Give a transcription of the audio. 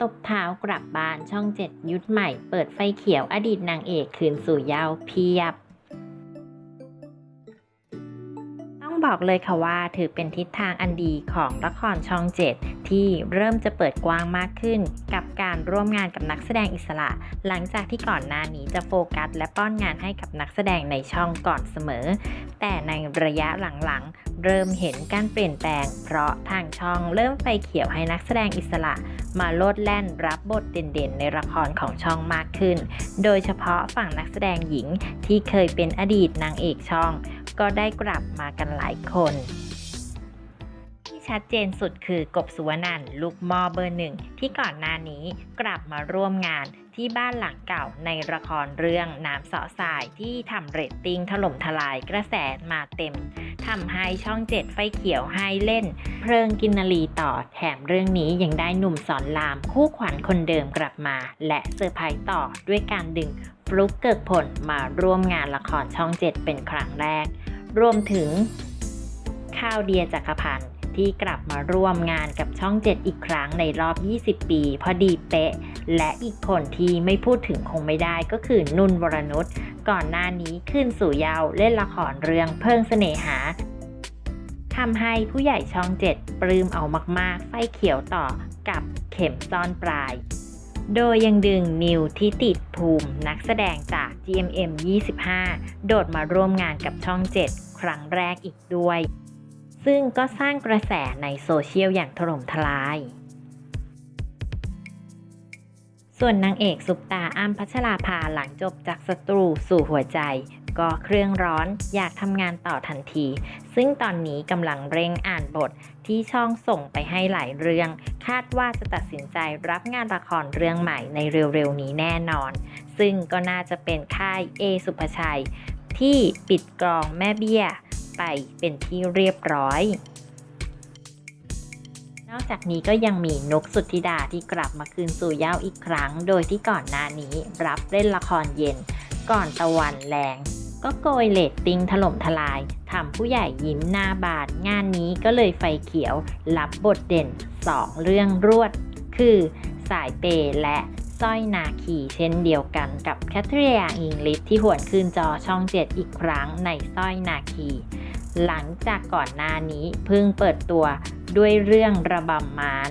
ตบเท้ากลับบ้านช่องเจ็ดยุทธใหม่ เปิดไฟเขียวอดีตนางเอกคืนสู่เยาว์เพียบ บอกเลยค่ะว่าถือเป็นทิศทางอันดีของละครช่องเจ็ดที่เริ่มจะเปิดกว้างมากขึ้น กับการร่วมงานกับนักแสดงอิสระ หลังจากที่ก่อนหน้านี้จะโฟกัส และป้อนงานให้กับนักแสดงในช่องก่อนเสมอ แต่ในระยะหลังๆ เริ่มเห็นการเปลี่ยนแปลง เพราะทางช่องเริ่มไฟเขียวให้นักแสดงอิสระ มาโลดแล่นรับบทเด่นๆ ในละครของช่องมากขึ้น โดยเฉพาะฝั่งนักแสดงหญิงที่เคยเป็นอดีตนางเอกช่อง ก็ได้กลับมากันหลายคน ที่ชัดเจนสุดคือกบสุวนันลูกมอเบอร์หนึ่งที่ก่อนหน้านี้กลับมาร่วมงานที่บ้านหลังเก่าในละครเรื่องน้ำเสาะสายที่ทำเรตติ้งถล่มทลายกระแสมาเต็มทำให้ช่องเจ็ดไฟเขียวให้เล่น เพลิงกินนารีต่อแถมเรื่องนี้ยังได้หนุ่มสอนรามคู่ขวัญคนเดิมกลับมา และเซอร์ไพรส์ต่อด้วยการดึง ฟลุกเกิกผลมาร่วมงานละครช่องเจ็ดเป็นครั้งแรก รวมถึง ข้าวเดียจักรพันธ์ที่กลับมาร่วมงานกับช่อง7อีกครั้งในรอบ 20 ปี พอดีเป๊ะ และอีกคนที่ไม่พูดถึงคงไม่ได้ก็คือนุ่นวรนุชก่อนหน้านี้ขึ้นสู่เยาวเล่นละครเรื่องเพิ่งเสน่หาทำให้ผู้ใหญ่ช่อง7ปลื้มเอามาก ๆ ไฟเขียวต่อกับเข็มซ่อนปลาย โดยยังดึงนิวทิติภูมินักแสดงจาก GMM 25 โดดมาร่วมงานกับช่อง 7 ครั้งแรกอีกด้วย ซึ่งก็สร้างกระแสในโซเชียลอย่างถล่มทลาย ส่วนนางเอกซุปตาอ้ำพัชราภาหลังจบจากศัตรูสู่หัวใจ ก็เครื่องร้อนอยากทำงานต่อทันที ซึ่งตอนนี้กำลังเร่งอ่านบทที่ช่องส่งไปให้หลายเรื่อง คาดว่าจะตัดสินใจรับงานละครเรื่องใหม่ในเร็วๆนี้แน่นอน ซึ่งก็น่าจะเป็นค่ายเอสุภชัย ที่ปิดกรองแม่เบี้ย ไปเป็นที่เรียบร้อยนอกจากนี้ก็ยังมีนกสุทธิดาที่กลับมาคืนสู่เย้าอีกครั้ง โดยที่ก่อนหน้านี้รับเล่นละครเย็น ก่อนตะวันแรง ก็โกยเลตติ้งถล่มทลายทำผู้ใหญ่ยิ้มหน้าบานงานนี้ก็เลยไฟเขียว รับบทเด่น 2 เรื่องรวด คือ สายเปและสร้อยนาคีเช่นเดียวกันกับแคทเธอรีนอิงลิสที่หวนคืนจอช่องเจ็ดอีกครั้งในสร้อยนาคี หลังจากก่อนหน้านี้เพิ่งเปิดตัวด้วยเรื่องระบำมาร